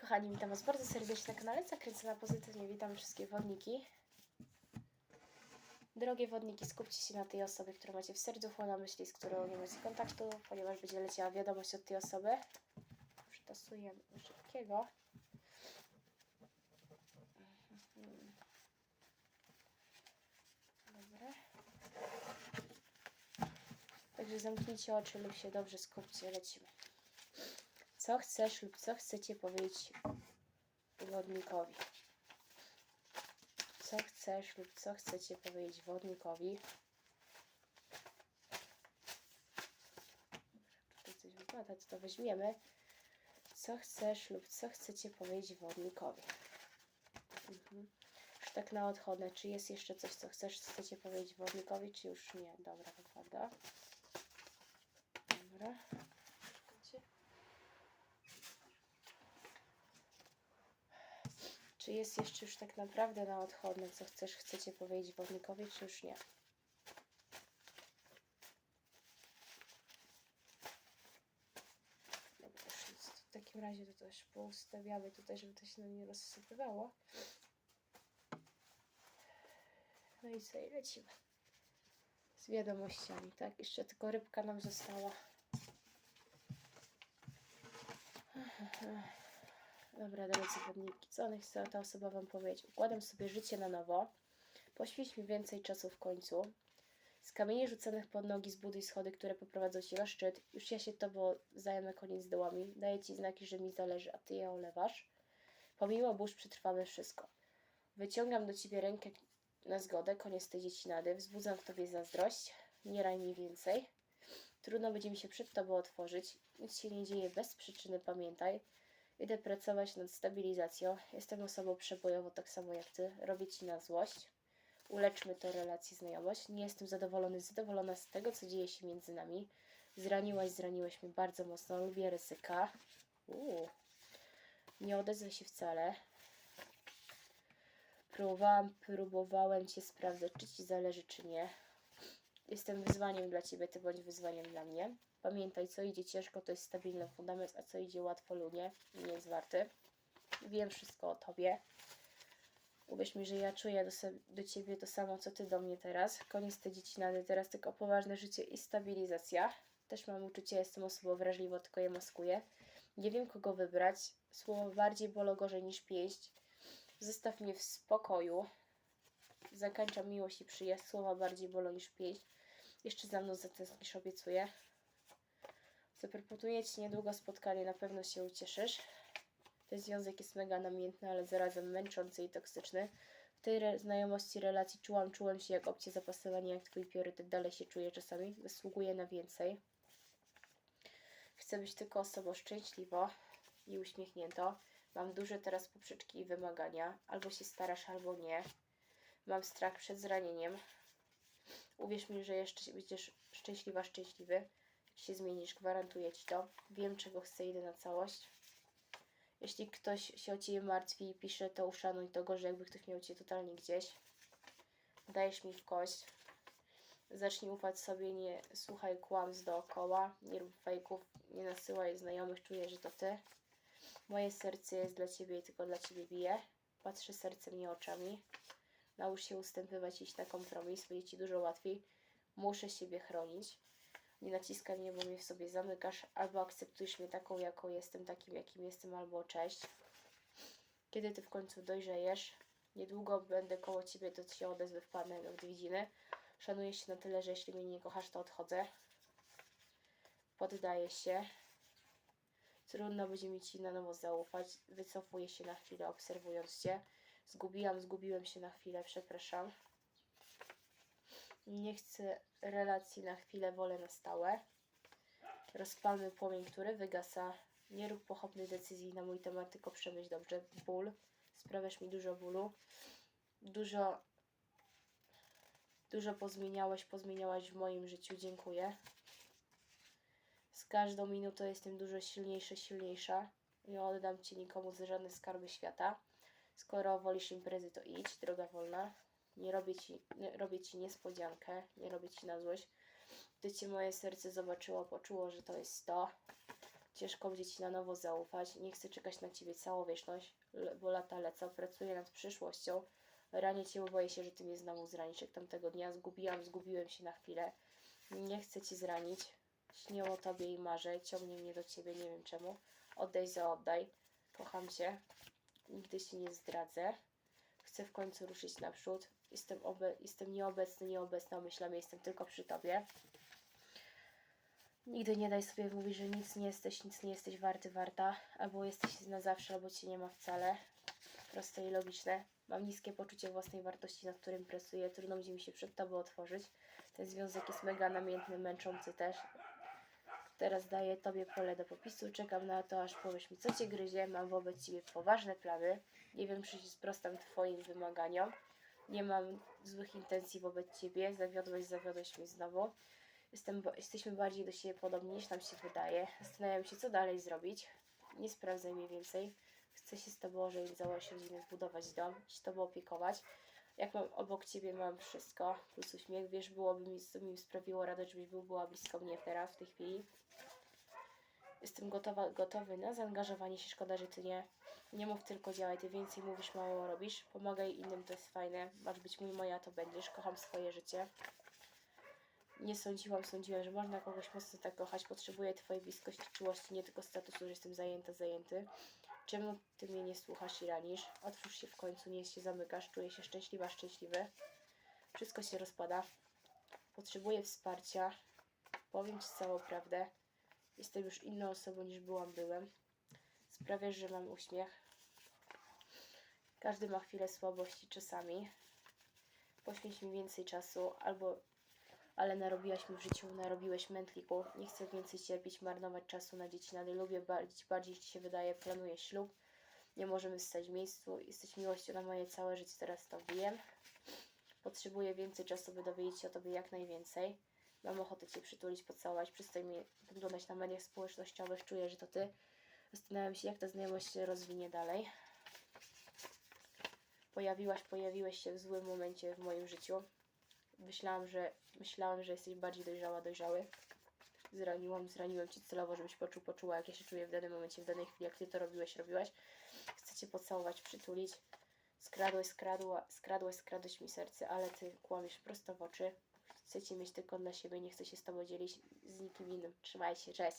kochani, witam Was bardzo serdecznie na kanale Zakręcona Pozytywnie. Witam wszystkie wodniki. Drogie wodniki, skupcie się na tej osobie, którą macie w sercu, na myśli, z którą nie macie kontaktu, ponieważ będzie leciała wiadomość od tej osoby. Przytasujemy szybkiego. Dobra. Także zamknijcie oczy lub się dobrze skupcie, lecimy. Co chcesz lub co chcecie powiedzieć wodnikowi? Co chcesz lub co chcecie powiedzieć wodnikowi? Tutaj coś wypada, to weźmiemy. Co chcesz lub co chcecie powiedzieć wodnikowi? Mhm. Już tak na odchodne, czy jest jeszcze coś, co chcesz, chcecie powiedzieć wodnikowi, czy już nie? Dobra, wypada. Dobra. Czy jest jeszcze już tak naprawdę na odchodne, co chcesz, chcecie powiedzieć wodnikowi, czy już nie? Już. W takim razie to też poustawiamy tutaj, żeby to się nam nie rozsypywało. No i co, i lecimy. Z wiadomościami, tak? Jeszcze tylko rybka nam została. Dobra, drodzy wodniki, co chce ta osoba Wam powiedzieć? Układam sobie życie na nowo. Poświęć mi więcej czasu w końcu. Z kamieni rzucanych pod nogi zbuduj schody, które poprowadzą Cię na szczyt. Już ja się Tobą zajmę koniec z dołami. Daję Ci znaki, że mi zależy, a Ty je olewasz. Pomimo burz przetrwamy wszystko. Wyciągam do Ciebie rękę na zgodę, koniec tej dziecinady. Wzbudzam w Tobie zazdrość. Nie raj mi więcej. Trudno będzie mi się przed Tobą otworzyć. Nic się nie dzieje bez przyczyny, pamiętaj. Idę pracować nad stabilizacją. Jestem osobą przebojową, tak samo jak ty. Robię ci na złość. Uleczmy to relację, znajomość. Nie jestem zadowolony, zadowolona z tego, co dzieje się między nami. Zraniłaś, zraniłeś mnie bardzo mocno. Lubię ryzyka. Nie odezwę się wcale. Próbowałam, próbowałem cię sprawdzać, czy ci zależy, czy nie. Jestem wyzwaniem dla ciebie, ty bądź wyzwaniem dla mnie. Pamiętaj, co idzie ciężko, to jest stabilny fundament, a co idzie łatwo, lunie, nie jest warty. Wiem wszystko o tobie. Uwierz mi, że ja czuję do, do ciebie to samo, co ty do mnie teraz. Koniec tej dziecinady, teraz tylko poważne życie i stabilizacja. Też mam uczucie, jestem osobą wrażliwą, tylko je maskuję. Nie wiem, kogo wybrać. Słowo bardziej bolo gorzej niż pięść. Zostaw mnie w spokoju. Zakańczam miłość i przyjaźń. Słowa bardziej bolą niż pięść. Jeszcze za mną zatęsknisz, obiecuję. Zaproponuję Ci niedługo spotkanie, na pewno się ucieszysz. Ten związek jest mega namiętny, ale zarazem męczący i toksyczny. W tej re- znajomości relacji czułam, czułem się jak opcie zapasowanie, jak Twój priorytet. Dalej się czuję czasami. Zasługuję na więcej. Chcę być tylko osobą szczęśliwą i uśmiechniętą. Mam duże teraz poprzeczki i wymagania. Albo się starasz, albo nie. Mam strach przed zranieniem. Uwierz mi, że jeszcze będziesz szczęśliwa, szczęśliwy. Jak się zmienisz, gwarantuję Ci to. Wiem, czego chcę, idę na całość. Jeśli ktoś się o Ciebie martwi i pisze, to uszanuj to gorzej, jakby ktoś miał Cię totalnie gdzieś. Dajesz mi w kość. Zacznij ufać sobie, nie słuchaj kłamstw dookoła, nie rób fejków, nie nasyłaj znajomych, czuję, że to Ty. Moje serce jest dla Ciebie i tylko dla Ciebie bije. Patrzę sercem, nie oczami. Naucz się ustępywać, iść na kompromis, będzie Ci dużo łatwiej. Muszę siebie chronić. Nie naciskaj mnie, bo mnie w sobie zamykasz. Albo akceptujesz mnie taką, jaką jestem, takim, jakim jestem, albo cześć. Kiedy Ty w końcu dojrzejesz? Niedługo będę koło Ciebie, to się odezwę w parę odwiedziny. Szanuję się na tyle, że jeśli mnie nie kochasz, to odchodzę. Poddaję się. Trudno będzie mi Ci na nowo zaufać. Wycofuję się na chwilę, obserwując Cię. Zgubiłam, zgubiłem się na chwilę, przepraszam. Nie chcę relacji na chwilę, wolę na stałe. Rozpalmy płomień, który wygasa. Nie rób pochopnych decyzji na mój temat, tylko przemyśl dobrze. Ból. Sprawiasz mi dużo bólu. Dużo, dużo pozmieniałeś, pozmieniałaś w moim życiu. Dziękuję. Z każdą minutą jestem dużo silniejsza, silniejsza. Nie oddam Ci nikomu za żadne skarby świata. Skoro wolisz imprezy, to idź, droga wolna. Nie robię ci, nie, robię ci niespodziankę, nie robię ci na złość. Gdy cię moje serce zobaczyło, poczuło, że to jest to. Ciężko będzie ci na nowo zaufać. Nie chcę czekać na ciebie całą wieczność, bo lata lecą. Pracuję nad przyszłością. Ranię cię, bo boję się, że ty mnie znowu zranisz. Jak tamtego dnia zgubiłam, zgubiłem się na chwilę. Nie chcę ci zranić. Śnię o tobie i marzę. Ciągnie mnie do ciebie, nie wiem czemu. Oddaj za oddaj. Kocham cię. Nigdy się nie zdradzę. Chcę w końcu ruszyć naprzód. Jestem, obe- jestem nieobecny, nieobecna myślami, jestem tylko przy tobie. Nigdy nie daj sobie mówić, że nic nie jesteś, nic nie jesteś warty, warta. Albo jesteś na zawsze, albo cię nie ma wcale. Proste i logiczne. Mam niskie poczucie własnej wartości, nad którym pracuję. Trudno będzie mi się przed tobą otworzyć. Ten związek jest mega namiętny, męczący też. Teraz daję tobie pole do popisu. Czekam na to, aż powiesz mi, co cię gryzie. Mam wobec ciebie poważne plany. Nie wiem, czy się sprostam twoim wymaganiom. Nie mam złych intencji wobec ciebie. Zawiodłeś, zawiodłeś mnie znowu. Jestem, jesteśmy bardziej do siebie podobni niż nam się wydaje. Zastanawiam się, co dalej zrobić. Nie sprawdzaj mnie więcej. Chcę się z tobą ożenić, założyć rodzinę, zbudować dom, się tobą opiekować. Jak mam obok ciebie, mam wszystko. Plus uśmiech. Wiesz, byłoby mi, mi sprawiło radość, żebyś był, była blisko mnie teraz, w tej chwili. Jestem gotowa, gotowy na zaangażowanie się. Szkoda, że ty nie. Nie mów tylko działaj. Ty więcej mówisz, mało robisz. Pomagaj innym, to jest fajne. Masz być mój, moja, to będziesz. Kocham swoje życie. Nie sądziłam, sądziłem, że można kogoś mocno tak kochać. Potrzebuję Twojej bliskości, czułości, nie tylko statusu, że jestem zajęta, zajęty. Czemu Ty mnie nie słuchasz i ranisz? Otwórz się w końcu, nie się zamykasz, czuję się szczęśliwa, szczęśliwy. Wszystko się rozpada. Potrzebuję wsparcia. Powiem Ci całą prawdę. Jestem już inną osobą niż byłam, byłem. Sprawiasz, że mam uśmiech. Każdy ma chwilę słabości czasami. Poświęć mi więcej czasu, albo ale narobiłaś mi w życiu, narobiłeś mętliku. Nie chcę więcej cierpieć, marnować czasu na dzieci. Nadal lubię bardziej, bardziej ci się wydaje, planuję ślub. Nie możemy stać w miejscu. Jesteś miłością na moje całe życie, teraz to wiem. Potrzebuję więcej czasu, by dowiedzieć się o tobie jak najwięcej. Mam ochotę cię przytulić, pocałować. Przestań mnie wyglądać na mediach społecznościowych. Czuję, że to ty. Zastanawiam się, jak ta znajomość się rozwinie dalej. Pojawiłaś, pojawiłeś się w złym momencie w moim życiu. Myślałam, że myślałam, że jesteś bardziej dojrzała, dojrzały. Zraniłam, zraniłem cię celowo, żebyś poczuł, poczuła, jak ja się czuję w danym momencie, w danej chwili, jak ty to robiłeś, robiłaś. Chcę cię pocałować, przytulić. Skradłeś, skradła, skradłeś, skradłeś mi serce, ale ty kłamiesz prosto w oczy. Chcę cię mieć tylko dla siebie, nie chcę się z tobą dzielić z nikim innym. Trzymaj się, cześć.